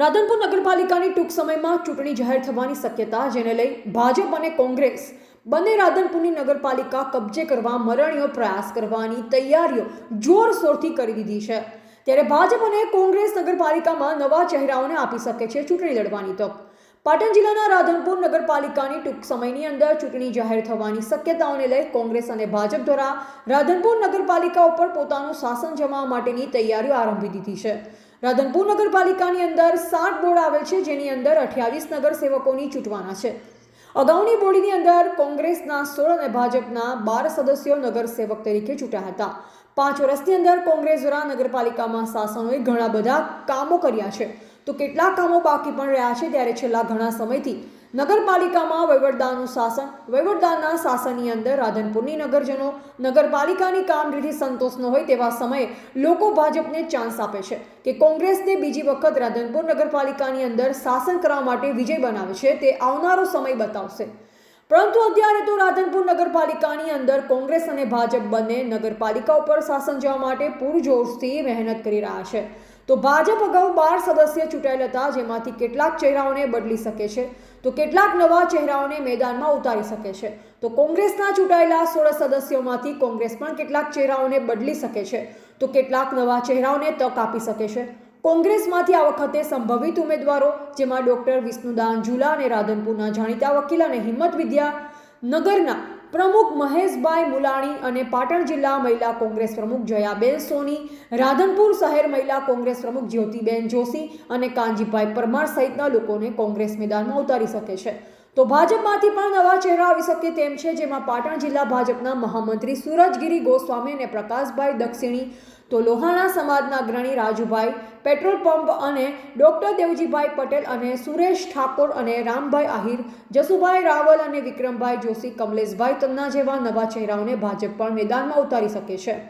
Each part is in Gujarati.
રાધનપુર નગરપાલિકાની ટૂંક સમયમાં ચૂંટણી જાહેર થવાની શક્યતા, જેને લઈ ભાજપ અને કોંગ્રેસ બંને રાધનપુરની નગરપાલિકા કબજે કરવા મરણીયો પ્રયાસ કરવાની તૈયારીઓ જોરશોરથી કરી દીધી છે. ત્યારે ભાજપ અને કોંગ્રેસ નગરપાલિકામાં નવા ચહેરાઓને આપી શકે છે ચૂંટણી લડવાની તક. પાટણ જિલ્લાના રાધનપુર નગરપાલિકાની ટૂંક સમયની અંદર ચૂંટણી જાહેર થવાની શક્યતાઓને લઈ કોંગ્રેસ અને ભાજપ દ્વારા રાધનપુર નગરપાલિકા ઉપર પોતાનું શાસન જમાવવા માટેની તૈયારીઓ આરંભી દીધી છે. રાધનપુર નગરપાલિકાની અંદર સાત બોર્ડ આવેલ છે, જેની અંદર અઠ્યાવીસ નગરસેવકોની ચૂંટવાના છે. અગાઉની બોડીની અંદર કોંગ્રેસના સોળ અને ભાજપના બાર સદસ્યો નગરસેવક તરીકે ચૂંટ્યા હતા. પાંચ વર્ષની અંદર કોંગ્રેસ દ્વારા નગરપાલિકામાં શાસનોએ ઘણા બધા કામો કર્યા છે. તો કેટલાક કામો બાકી પણ રહ્યા છે, ત્યારે છેલ્લા ઘણા સમયથી નગરપાલિકામાં વહીવટદારનું શાસન, વહીવટદારના શાસનની અંદર રાધનપુરની નગરજનો, નગરપાલિકાની કામગીરીથી સંતોષ ન હોય તેવા સમયે લોકો ભાજપને ચાન્સ આપે છે કે કોંગ્રેસને બીજી વખત રાધનપુર નગરપાલિકાની અંદર શાસન કરવા માટે વિજય બનાવે છે તે આવનારો સમય બતાવશે. પરંતુ અત્યારે તો રાધનપુર નગરપાલિકાની અંદર કોંગ્રેસ અને ભાજપ બંને નગરપાલિકા ઉપર શાસન જવા માટે પૂરજોશથી મહેનત કરી રહ્યા છે. તો ભાજપ અગાઉ બાર સદસ્ય ચૂંટાયેલ હતા, જેમાંથી કેટલાક ચહેરાઓને બદલી શકે છે. તો કેટલાક નવા ચહેરાઓને મેદાનમાં ઉતારી શકે છે. તો કોંગ્રેસના ચૂંટાયેલા સોળ સદસ્યોમાંથી કોંગ્રેસ પણ કેટલાક ચહેરાઓને બદલી શકે છે. તો કેટલાક નવા ચહેરાઓને તક આપી શકે છે. કોંગ્રેસમાંથી આ વખતે સંભવિત ઉમેદવારો, જેમાં ડોક્ટર વિષ્ણુદાન ઝુલા અને રાધનપુરના જાણીતા વકીલ અને હિંમત વિદ્યા નગરના પ્રમુખ મહેશભાઈ મુલાણી અને પાટણ જિલ્લા મહિલા કોંગ્રેસ પ્રમુખ જયાબેન સોની, રાધનપુર શહેર મહિલા કોંગ્રેસ પ્રમુખ જ્યોતિબેન જોશી અને કાનજીભાઈ પરમાર સહિતના લોકોને કોંગ્રેસ મેદાનમાં ઉતારી શકે છે. તો ભાજપમાંથી પણ નવા ચહેરા આવી શકે તેમ છે, જેમાં પાટણ જિલ્લા ભાજપના મહામંત્રી સુરજગીરી ગોસ્વામી અને પ્રકાશભાઈ દક્ષિણી, તો લોહાણા સમાજના અગ્રણી રાજુભાઈ પેટ્રોલ પંપ અને ડોક્ટર દેવજીભાઈ પટેલ અને સુરેશ ઠાકોર અને રામભાઈ આહિર, જસુભાઈ રાવલ અને વિક્રમભાઈ જોશી, કમલેશભાઈ તન્ના જેવા નવા ચહેરાઓને ભાજપ પણ મેદાનમાં ઉતારી શકે છે.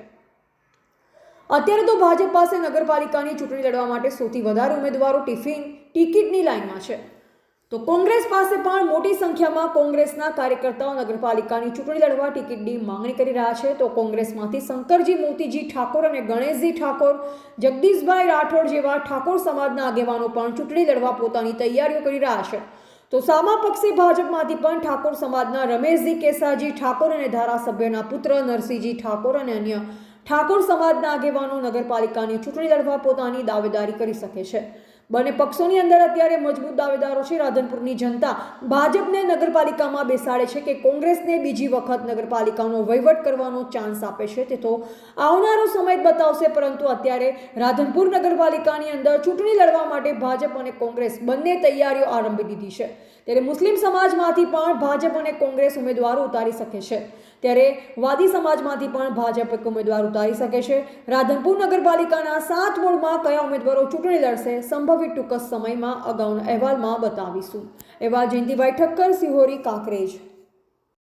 અત્યારે તો ભાજપ પાસે નગરપાલિકાની ચૂંટણી લડવા માટે સૌથી વધારે ઉમેદવારો ટિફિન, ટિકિટની લાઇનમાં છે. તો કોંગ્રેસ પાસે પણ મોટી સંખ્યામાં કોંગ્રેસના કાર્યકર્તાઓ નગરપાલિકાની ચૂંટણી લડવા ટિકિટની માંગણી કરી રહ્યા છે. તો કોંગ્રેસમાંથી શંકરજી મોતીજી ઠાકોર અને ગણેશજી ઠાકોર, જગદીશભાઈ રાઠોડ જેવા ઠાકોર સમાજના આગેવાનો પણ ચૂંટણી લડવા પોતાની તૈયારીઓ કરી રહ્યા છે. તો સામા પક્ષી ભાજપમાંથી પણ ઠાકોર સમાજના રમેશજી કેસાજી ઠાકોર અને ધારાસભ્યના પુત્ર નરસિંહજી ઠાકોર અને અન્ય ઠાકોર સમાજના આગેવાનો નગરપાલિકાની ચૂંટણી લડવા પોતાની દાવેદારી કરી શકે છે. બંને પક્ષોની અંદર અત્યારે મજબૂત દાવેદારો છે રાધનપુરની જનતા. ભાજપને નગરપાલિકામાં બેસાડે છે કે કોંગ્રેસને બીજી વખત નગરપાલિકાનો વહીવટ કરવાનો ચાન્સ આપે છે. તે તો આવનારો સમય બતાવશે, પરંતુ અત્યારે રાધનપુર નગરપાલિકાની અંદર ચૂંટણી લડવા માટે ભાજપ અને કોંગ્રેસ બંને તૈયારીઓ આરંભી દીધી છે. ત્યારે મુસ્લિમ સમાજમાંથી પણ ભાજપ અને કોંગ્રેસ ઉમેદવારો ઉતારી શકે છે. ત્યારે વાદી સમાજમાંથી પણ ભાજપ એક ઉમેદવાર ઉતારી શકે છે. રાધનપુર નગરપાલિકાના સાત વોર્ડમાં કયા ઉમેદવારો ચૂંટણી લડશે? સંભવિત ટૂંક સમયમાં અગાઉના અહેવાલમાં બતાવીશું. એવા જયંતિભાઈ ઠક્કર સિહોરી કાંકરેજ.